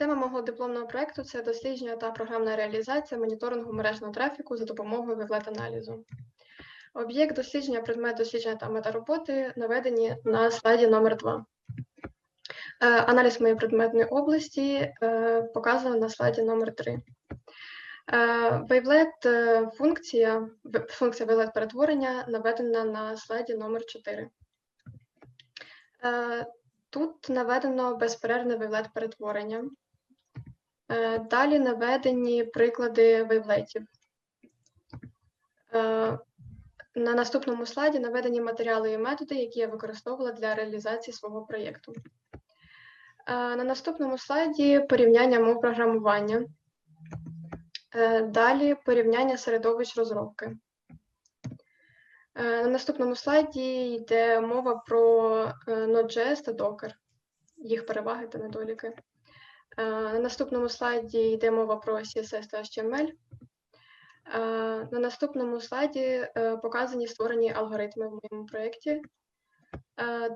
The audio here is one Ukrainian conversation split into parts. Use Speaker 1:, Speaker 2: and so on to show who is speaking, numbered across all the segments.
Speaker 1: Тема мого дипломного проекту це дослідження та програмна реалізація моніторингу мережного трафіку за допомогою веблет-аналізу. Об'єкт дослідження, предмет дослідження та мета роботи наведені на слайді номер 2. Аналіз моєї предметної області е, показано на слайді номер 3. Wavelet е, функція, функція wavelet перетворення наведена на слайді номер 4. Е, Тут наведено безперервне wavelet перетворення. Е, Далі наведені приклади вейвлетів. Е, На наступному слайді наведені матеріали і методи, які я використовувала для реалізації свого проєкту. Е, На наступному слайді порівняння мов програмування. Далі порівняння середовищ розробки. На наступному слайді йде мова про Node.js та Docker, їх переваги та недоліки. Е, На наступному слайді йде мова про CSS та HTML. Е, На наступному слайді е, показані створені алгоритми в моєму проєкті.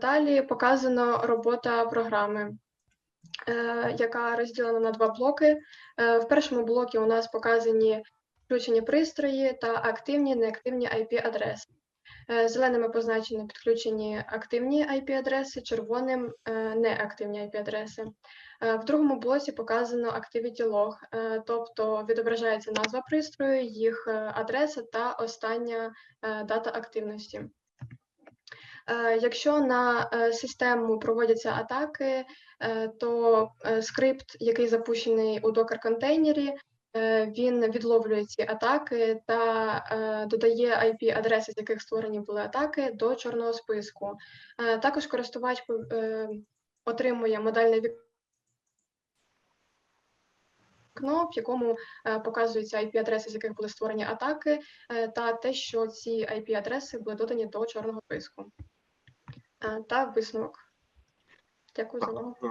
Speaker 1: Далі показано робота програми, яка розділена на два блоки. В першому блокі у нас показані включені пристрої та активні неактивні IP-адреси. Е, Зеленими позначені підключені активні IP-адреси, червоним е, неактивні IP-адреси. Е, В другому блоці показано Activity Log, тобто відображається назва пристрою, їх адреса та остання дата активності. Якщо на систему проводяться атаки, то скрипт, який запущений у Docker-контейнері, е, він відловлює ці атаки та е, додає IP-адреси, з яких створені були атаки, до чорного списку. Е, Також користувач е, отримує модальне вікно, в якому е, показуються IP-адреси, з яких були створені атаки, е, та те, що ці IP-адреси були додані до чорного списку. Е, Та висновок. Дякую за увагу.
Speaker 2: Е,